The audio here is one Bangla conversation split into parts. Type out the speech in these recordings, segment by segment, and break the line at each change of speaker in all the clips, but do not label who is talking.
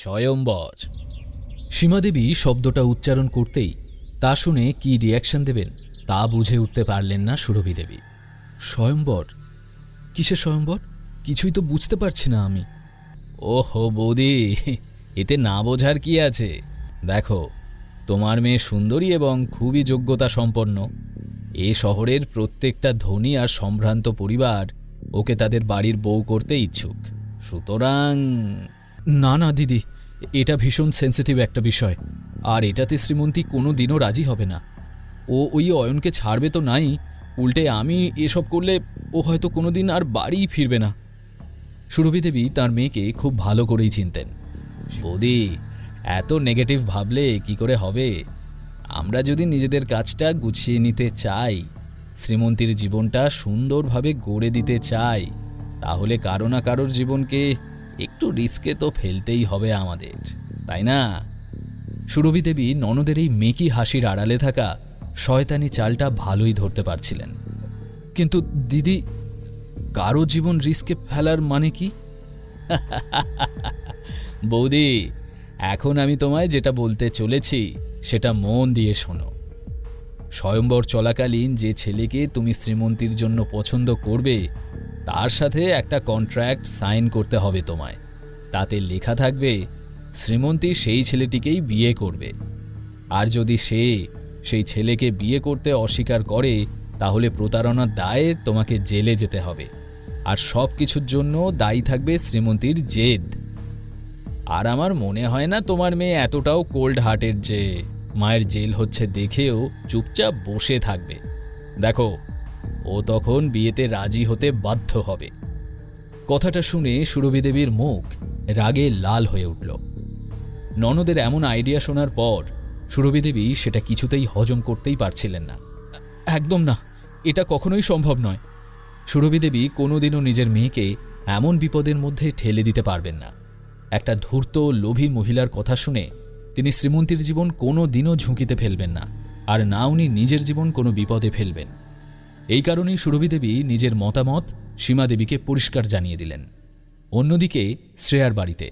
স্বয়ম্বর সীমাদেবী শব্দটা উচ্চারণ করতেই তা শুনে কি রিয়াকশন দেবেন তা বুঝে উঠতে পারলেন না সুরভি দেবী। স্বয়ম্বর? কিসের স্বয়ম্বর? কিছুই তো বুঝতে পারছি না আমি। ওহো বৌদি, এতে না বোঝার কি আছে? দেখো, তোমার মেয়ে সুন্দরী এবং খুবই যোগ্যতা সম্পন্ন। এ শহরের প্রত্যেকটা ধনী আর সম্ভ্রান্ত পরিবার ওকে তাদের বাড়ির বউ করতে ইচ্ছুক। সুতরাং না না, দিদি। এটা ভীষণ সেন্সিটিভ একটা বিষয়। আর এটাতে শ্রীমন্তী কোনো দিনও রাজি হবে না। ও ওই অয়নকে ছাড়বে তো নাই। উল্টে আমি এসব করলে ও হয়তো কোনোদিন আর বাড়িই ফিরবে না। সুরভি দেবী তার মেয়েকে খুব ভালো করেই চিনতেন। বৌদি, এত নেগেটিভ ভাবলে কি করে হবে? আমরা যদি নিজেদের কাজটা গুছিয়ে নিতে চাই, শ্রীমন্তীর জীবনটা সুন্দরভাবে গড়ে দিতে চাই, তাহলে কারও না কারোর জীবনকে একটু রিস্কে তো ফেলতেই হবে আমাদের, তাই না? সুরভি দেবী ননদের এই মেকি হাসির আড়ালে থাকা শয়তানি চালটা ভালোই ধরতে পারছিলেন। কিন্তু দিদি, কারও জীবন রিস্কে ফেলার মানে কি? বৌদি, এখন আমি তোমায় যেটা বলতে চলেছি, সেটা মন দিয়ে শোনো। স্বয়ম্বর চলাকালীন যে ছেলেকে তুমি শ্রীমন্তীর জন্য পছন্দ করবে তার সাথে একটা কন্ট্রাক্ট সাইন করতে হবে তোমায়। তাতে লেখা থাকবে, শ্রীমন্তী সেই ছেলেটিকেই বিয়ে করবে। আর যদি সে সেই ছেলেকে বিয়ে করতে অস্বীকার করে, তাহলে প্রতারণার দায়ে তোমাকে জেলে যেতে হবে। আর সব কিছুর জন্য দায়ী থাকবে শ্রীমন্তীর জেদ। আর আমার মনে হয় না তোমার মেয়ে এতটাও কোল্ড হার্টের যে মায়ের জেল হচ্ছে দেখেও চুপচাপ বসে থাকবে। দেখো ও তখন বিয়েতে রাজি হতে বাধ্য হবে। কথাটা শুনে সুরভি দেবীর মুখ রাগে লাল হয়ে উঠল। ননদের এমন আইডিয়া শোনার পর সুরভি দেবী সেটা কিছুতেই হজম করতেই পারছিলেন না। একদম না, এটা কখনোই সম্ভব নয়। সুরভি দেবী কোনোদিনও নিজের মেয়েকে এমন বিপদের মধ্যে ঠেলে দিতে পারবেন না। একটা ধূর্ত, লোভী মহিলার কথা শুনে তিনি শ্রীমন্তীর জীবন কোনো দিনও ঝুঁকিতে ফেলবেন না, আর না উনি নিজের জীবন কোনো বিপদে ফেলবেন। এই কারণেই সুরভি দেবী নিজের মতামত সীমা দেবীকে পরিষ্কার জানিয়ে দিলেন। অন্যদিকে শ্রেয়ার বাড়িতে।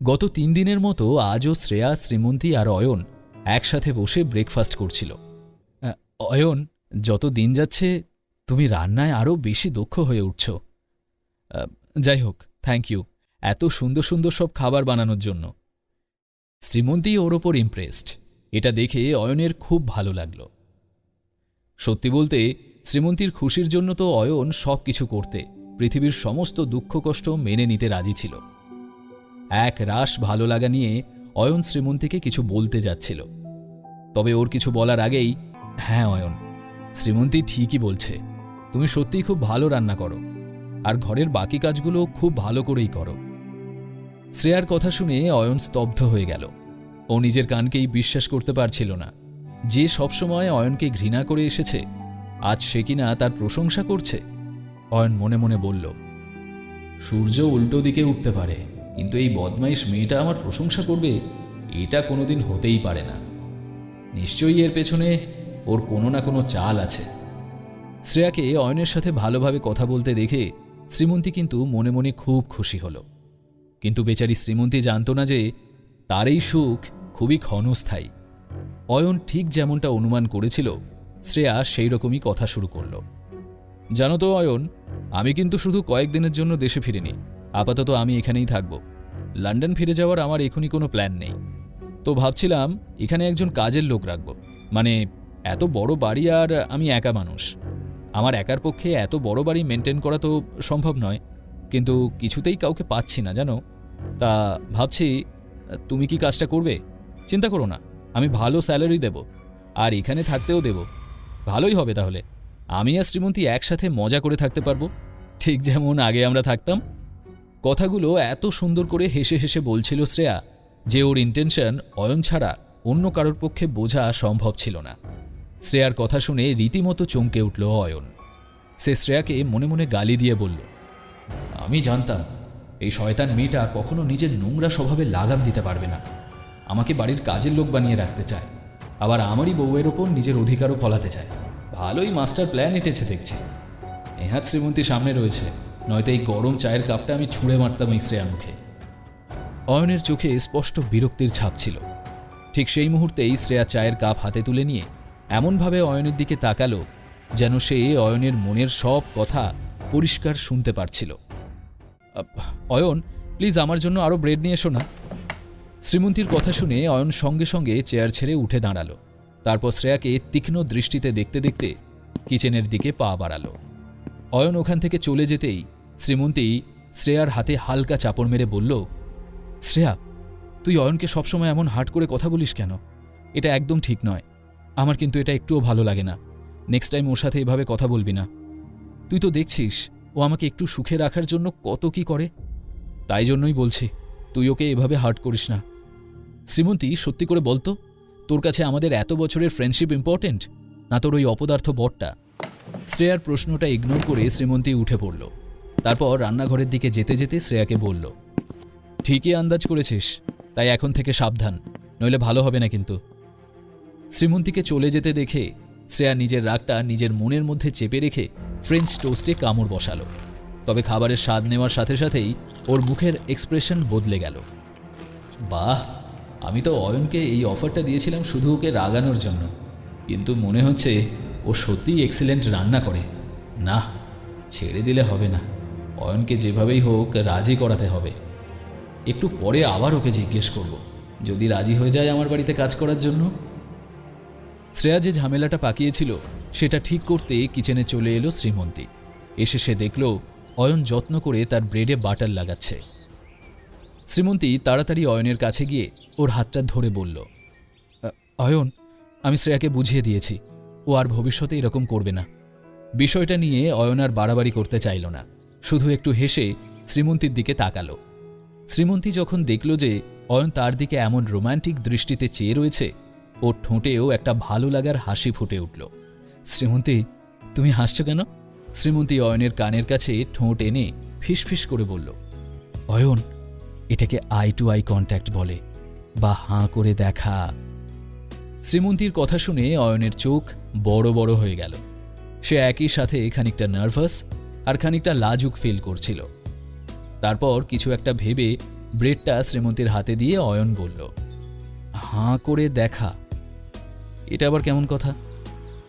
গত তিন দিনের মতো আজও শ্রেয়া, শ্রীমন্তী আর অয়ন একসাথে বসে ব্রেকফাস্ট করছিল। অয়ন, যত দিন যাচ্ছে, তুমি রান্নায় আরও বেশি দক্ষ হয়ে উঠছ। যাই হোক থ্যাংক ইউ এত সুন্দর সুন্দর সব খাবার বানানোর জন্য। শ্রীমন্তী ওর ওপর ইমপ্রেসড এটা দেখে অয়নের খুব ভালো লাগল। সত্যি বলতে শ্রীমন্তীর খুশির জন্য তো অয়ন সব কিছু করতে, পৃথিবীর সমস্ত দুঃখ কষ্ট মেনে নিতে রাজি ছিল। এক রাস ভালো লাগা নিয়ে অয়ন শ্রীমন্তীকে কিছু বলতে যাচ্ছিল। তবে ওর কিছু বলার আগেই হ্যাঁ অয়ন, শ্রীমন্তী ঠিকই বলছে। তুমি সত্যিই খুব ভালো রান্না করো, আর ঘরের বাকি কাজগুলো খুব ভালো করেই করো। শ্রেয়ার কথা শুনে অয়ন স্তব্ধ হয়ে গেল। ও নিজের কানকেই বিশ্বাস করতে পারছিল না। যে সবসময় অয়নকে ঘৃণা করে এসেছে আজ সে কিনা তার প্রশংসা করছে? অয়ন মনে মনে বলল, সূর্য উল্টো দিকে উঠতে পারে, কিন্তু এই বদমাইশ মেয়েটা আমার প্রশংসা করবে, এটা কোনোদিন হতেই পারে না। নিশ্চয়ই এর পেছনে ওর কোনো না কোনো চাল আছে। শ্রেয়াকে অয়নের সাথে ভালোভাবে কথা বলতে দেখে শ্রীমন্তী কিন্তু মনে মনে খুব খুশি হল। কিন্তু বেচারি শ্রীমন্তী জানত না যে তার এই সুখ খুবই ক্ষণস্থায়ী। অয়ন ঠিক যেমনটা অনুমান করেছিল শ্রেয়া সেই রকমই কথা শুরু করল। জানো তো অয়ন, আমি কিন্তু শুধু কয়েকদিনের জন্য দেশে ফিরিনি। আপাতত আমি এখানেই থাকব। লন্ডন ফিরে যাওয়ার আমার এখনই কোনো প্ল্যান নেই। তো ভাবছিলাম এখানে একজন কাজের লোক রাখব। মানে এত বড় বাড়ি আর আমি একা মানুষ। আমার একার পক্ষে এত বড় বাড়ি মেনটেন করা তো সম্ভব নয়। কিন্তু কিছুতেই কাউকে পাচ্ছি না, জানো? তা ভাবছি, তুমি কি কাজটা করবে? চিন্তা করো না, আমি ভালো স্যালারি দেব। আর এখানে থাকতেও দেব। ভালোই হবে তাহলে। আমি আর শ্রীমন্তী একসাথে মজা করে থাকতে পারব। ঠিক যেমন আগে আমরা থাকতাম। কথাগুলো এত সুন্দর করে হেসে হেসে বলছিল শ্রেয়া যে ওর ইন্টেনশন অয়ন ছাড়া অন্য কারোর পক্ষে বোঝা সম্ভব ছিল না। শ্রেয়ার কথা শুনে রীতিমতো চমকে উঠল অয়ন। সে শ্রেয়াকে মনে মনে গালি দিয়ে বলল, আমি জানতাম এই শয়তান মেয়েটা কখনো নিজের নোংরা স্বভাবে লাগাম দিতে পারবে না। আমাকে বাড়ির কাজের লোক বানিয়ে রাখতে চায়। আবার আমারই বউয়ের ওপর নিজের অধিকারও ফলাতে চায়। ভালোই মাস্টার প্ল্যান এঁটেছে দেখছি। নেহাত শ্রীমন্তী সামনে রয়েছে, নয়তো এই গরম চায়ের কাপটা আমি ছুঁড়ে মারতাম এই শ্রেয়ার মুখে। অয়নের চোখে স্পষ্ট বিরক্তির ছাপ ছিল। ঠিক সেই মুহূর্তেই শ্রেয়া চায়ের কাপ হাতে তুলে নিয়ে এমনভাবে অয়নের দিকে তাকালো যেন সে অয়নের মনের সব কথা পরিষ্কার শুনতে পারছিল। অয়ন, প্লিজ আমার জন্য আরও ব্রেড নিয়ে এসো না। শ্রীমন্তীর কথা শুনে অয়ন সঙ্গে সঙ্গে চেয়ার ছেড়ে উঠে দাঁড়াল। তারপর শ্রেয়াকে তীক্ষ্ণ দৃষ্টিতে দেখতে দেখতে কিচেনের দিকে পা বাড়ালো। অয়ন ওখান থেকে চলে যেতেই শ্রীমন্তী শ্রেয়ার হাতে হালকা চাপড় মেরে বলল, শ্রেয়া, তুই অয়নকে সবসময় এমন হাট করে কথা বলিস কেন? এটা একদম ঠিক নয়। আমার কিন্তু এটা একটুও ভালো লাগে না। নেক্সট টাইম ওর সাথে এভাবে কথা বলবি না। তুই তো দেখছিস, ও আমাকে একটু সুখে রাখার জন্য কত কি করে? তাই জন্যই বলছি। তুই ওকে এভাবে হার্ট করিস না। শ্রীমন্তী, সত্যি করে বলতো তোর কাছে আমাদের এত বছরের ফ্রেন্ডশিপ ইম্পর্টেন্ট না তোর ওই অপদার্থ বটটা? শ্রেয়ার প্রশ্নটা ইগনোর করে শ্রীমন্তী উঠে পড়ল। তারপর রান্নাঘরের দিকে যেতে যেতে শ্রেয়াকে বলল, ঠিকই আন্দাজ করেছিস, তাই এখন থেকে সাবধান, নইলে ভালো হবে না কিন্তু। শ্রীমন্তীকে চলে যেতে দেখে শ্রেয়া নিজের রাগটা নিজের মনের মধ্যে চেপে রেখে ফ্রেঞ্চ টোস্টে কামড় বসালো। তবে খাবারের স্বাদ নেওয়ার সাথে সাথেই ওর মুখের এক্সপ্রেশন বদলে গেল। বাহ, আমি তো অয়নকে এই অফারটা দিয়েছিলাম শুধু ওকে রাগানোর জন্য। কিন্তু মনে হচ্ছে ও সত্যিই এক্সিলেন্ট রান্না করে। না, ছেড়ে দিলে হবে না। অয়নকে যেভাবেই হোক রাজি করাতে হবে। একটু পরে আবার ওকে জিজ্ঞেস করব, যদি রাজি হয়ে যায় আমার বাড়িতে কাজ করার জন্য? শ্রেয়া যে ঝামেলাটা পাকিয়েছিল, সেটা ঠিক করতে কিচেনে চলে এলো শ্রীমন্তী। এসে সে দেখল অয়ন যত্ন করে তার ব্রেডে বাটার লাগাচ্ছে। শ্রীমন্তী তাড়াতাড়ি অয়নের কাছে গিয়ে ওর হাতটা ধরে বলল অয়ন, আমি শ্রেয়াকে বুঝিয়ে দিয়েছি। ও আর ভবিষ্যতে এরকম করবে না। বিষয়টা নিয়ে অয়ন আর বাড়াবাড়ি করতে চাইল না। শুধু একটু হেসে শ্রীমন্তীর দিকে তাকালো। শ্রীমন্তী যখন দেখল যে অয়ন তার দিকে এমন রোমান্টিক দৃষ্টিতে চেয়ে রয়েছে, ওর ঠোঁটেও একটা ভালো লাগার হাসি ফুটে উঠল। শ্রীমন্তী, তুমি হাসছো কেন? শ্রীমন্তী অয়নের কানের কাছে ঠোঁট এনে ফিসফিস করে বলল, অয়ন, এটাকে আই টু আই কন্ট্যাক্ট বলে, বা হাঁ করে দেখা। শ্রীমন্তীর কথা শুনে অয়নের চোখ বড় বড় হয়ে গেল। সে একই সাথে খানিকটা নার্ভাস আর খানিকটা লাজুক ফিল করছিল। তারপর কিছু একটা ভেবে ব্রেডটা শ্রীমন্তীর হাতে দিয়ে অয়ন বলল, হাঁ করে দেখা। এটা আবার কেমন কথা?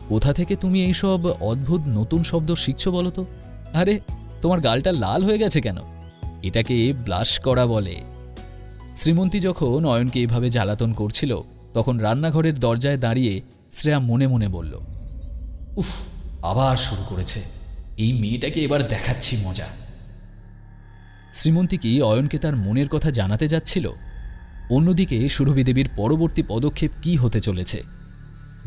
কোথা থেকে তুমি এইসব অদ্ভুত নতুন শব্দ শিখছো বলো তো? আরে, তোমার গালটা লাল হয়ে গেছে কেন? এটাকে ব্লাশ করা বলে। শ্রীমন্তী যখন অয়নকে এভাবে জ্বালাতন করছিল, তখন রান্নাঘরের দরজায় দাঁড়িয়ে শ্রেয়া মনে মনে বলল, উফ, আবার শুরু করেছে। এই মেয়েটাকে এবার দেখাচ্ছি মজা। শ্রীমন্তী কি অয়নকে তার মনের কথা জানাতে যাচ্ছিল? অন্যদিকে সুরভি দেবীর পরবর্তী পদক্ষেপ কি হতে চলেছে?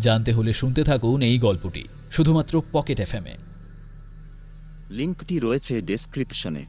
জানতে হলে শুনতে থাকুন এই গল্পটি শুধুমাত্র পকেট এফএমে
লিঙ্কটি রয়েছে ডেসক্রিপশনে।